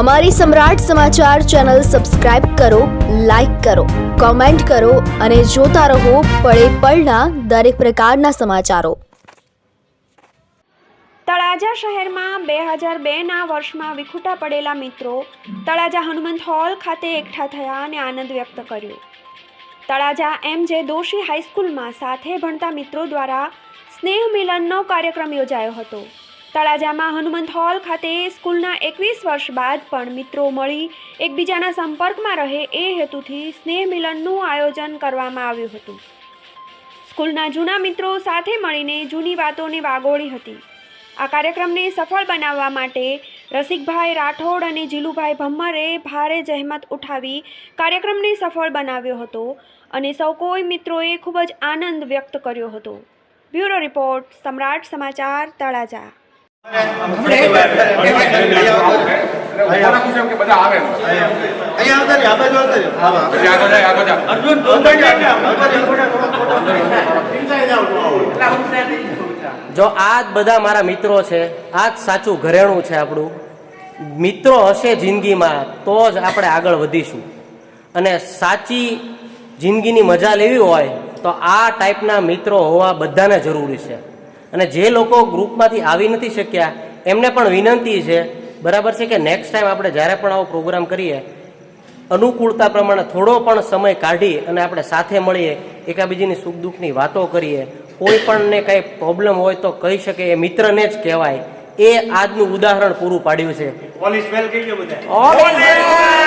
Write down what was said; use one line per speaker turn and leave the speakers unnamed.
અમારી સમ્રાટ સમાચાર ચેનલ સબસ્ક્રાઇબ કરો, લાઇક કરો, કોમેન્ટ કરો અને જોતા રહો પળે પળના દરેક પ્રકારના સમાચારો.
તળાજા શહેરમાં બે હજાર બેના વર્ષમાં વિખૂટા પડેલા મિત્રો તળાજા હનુમંત હોલ ખાતે એકઠા થયા અને આનંદ વ્યક્ત કર્યો. તળાજા એમ જે દોશી હાઈસ્કૂલમાં સાથે ભણતા મિત્રો દ્વારા સ્નેહ મિલનનો કાર્યક્રમ યોજાયો હતો. તળાજામાં હનુમંત હોલ ખાતે સ્કૂલના એકવીસ વર્ષ બાદ પણ મિત્રો મળી એકબીજાના સંપર્કમાં રહે એ હેતુથી સ્નેહ મિલનનું આયોજન કરવામાં આવ્યું હતું. સ્કૂલના જૂના મિત્રો સાથે મળીને જૂની વાતોને વાગોળી હતી. આ કાર્યક્રમને સફળ બનાવવા માટે રસિકભાઈ રાઠોડ અને જીલુભાઈ ભમ્મરે ભારે જહેમત ઉઠાવી કાર્યક્રમને સફળ બનાવ્યો હતો અને સૌ કોઈ મિત્રોએ ખૂબ જ આનંદ વ્યક્ત કર્યો હતો. બ્યુરો રિપોર્ટ સમ્રાટ સમાચાર તળાજા.
જો આ જ બધા મારા મિત્રો છે આ જ સાચું ઘરેણું છે આપણું. મિત્રો હશે જિંદગીમાં તો જ આપણે આગળ વધીશું. અને સાચી જિંદગીની મજા લેવી હોય તો આ ટાઈપના મિત્રો હોવા બધાને જરૂરી છે. અને જે લોકો ગ્રુપમાંથી આવી નથી શક્યા એમને પણ વિનંતી છે બરાબર છે કે નેક્સ્ટ ટાઈમ આપણે જ્યારે પણ આવો પ્રોગ્રામ કરીએ અનુકૂળતા પ્રમાણે થોડો પણ સમય કાઢી અને આપણે સાથે મળીએ એકાબીજીની સુખ દુઃખની વાતો કરીએ કોઈ પણને કંઈ પ્રોબ્લેમ હોય તો કહી શકે એ મિત્રને જ કહેવાય. એ આજનું ઉદાહરણ પૂરું પાડ્યું છે.
ઓલ ઇઝ વેલ બધા.